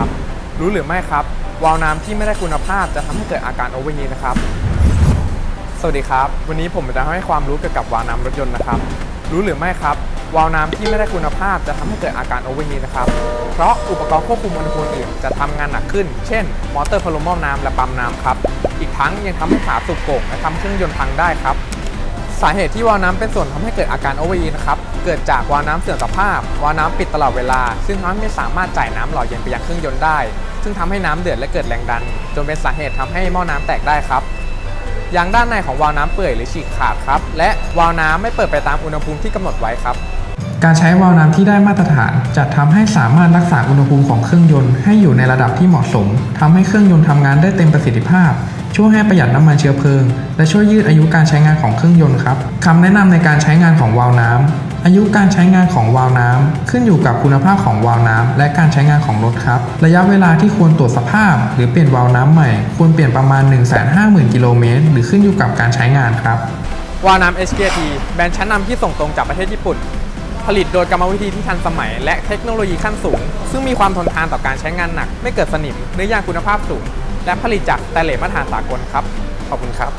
ครับรู้หรือไม่ครับ วาล์วน้ำที่ไม่ได้คุณภาพจะทำให้เกิดอาการโอเวอร์ฮีทนะครับ สวัสดีครับ วันนี้ผมจะให้ความรู้เกี่ยวกับวาล์วน้ำรถยนต์นะครับ รู้หรือไม่ครับ วาล์วน้ำที่ไม่ได้คุณภาพจะทำให้เกิดอาการโอเวอร์ฮีทนะครับ เพราะอุปกรณ์ควบคุมอุณหภูมิอื่นจะทำงานหนักขึ้น เช่น มอเตอร์พัดลมหม้อน้ำและปั๊มน้ำครับ อีกทั้งยังทำให้ขาสูบโก่งและทำเครื่องยนต์พังได้ครับ สาเหตุที่วาล์วน้ำเป็นส่วนทำให้เกิดอาการโอเวอร์ฮีทนะครับ เกิดจากวาล์วน้ำเสื่อมสภาพ วาล์วน้ำปิดตลอดเวลา ซึ่งทำให้ไม่สามารถจ่ายน้ำหล่อเย็นไปยังเครื่องยนต์ได้ ซึ่งทำให้น้ำเดือดและเกิดแรงดัน จนเป็นสาเหตุทำให้หม้อน้ำแตกได้ครับยางด้านในของวาล์วน้ำเปื่อยหรือฉีกขาดครับ และวาล์วน้ำไม่เปิดไปตามอุณหภูมิที่กำหนดไว้ครับ การใช้วาล์วน้ำที่ได้มาตรฐาน จะทำให้สามารถรักษาอุณหภูมิของเครื่องยนต์ให้อยู่ในระดับที่เหมาะสมทำให้เครื่องยนต์ทำงานได้เต็มประสิทธิภาพ ช่วยให้ประหยัดน้ำมันเชื้อเพลิง และช่วยยืดอายุการใช้งานของเครื่องยนต์ครับคำแนะนำในการใช้งานของวาล์วน้ำอายุการใช้งานของวาล์วน้ำขึ้นอยู่กับคุณภาพของวาล์วน้ำและการใช้งานของรถครับ ระยะเวลาที่ควรตรวจสภาพ หรือเปลี่ยนวาล์วน้ำใหม่ ควรเปลี่ยนประมาณ 150,000กิโลเมตรหรือขึ้นอยู่กับการใช้งานครับวาล์วน้ำ HKT แบรนด์ชั้นนำที่ส่งตรงจากประเทศญี่ปุ่น ผลิตโดยกรรมวิธีที่ทันสมัย และเทคโนโลยีขั้นสูง ซึ่งมีความทนทานต่อการใช้งานหนัก ไม่เกิดสนิมเนื้อยางคุณภาพสูง และผลิตจากสแตนเลสมาตรฐานสากลครับ ขอบคุณครับ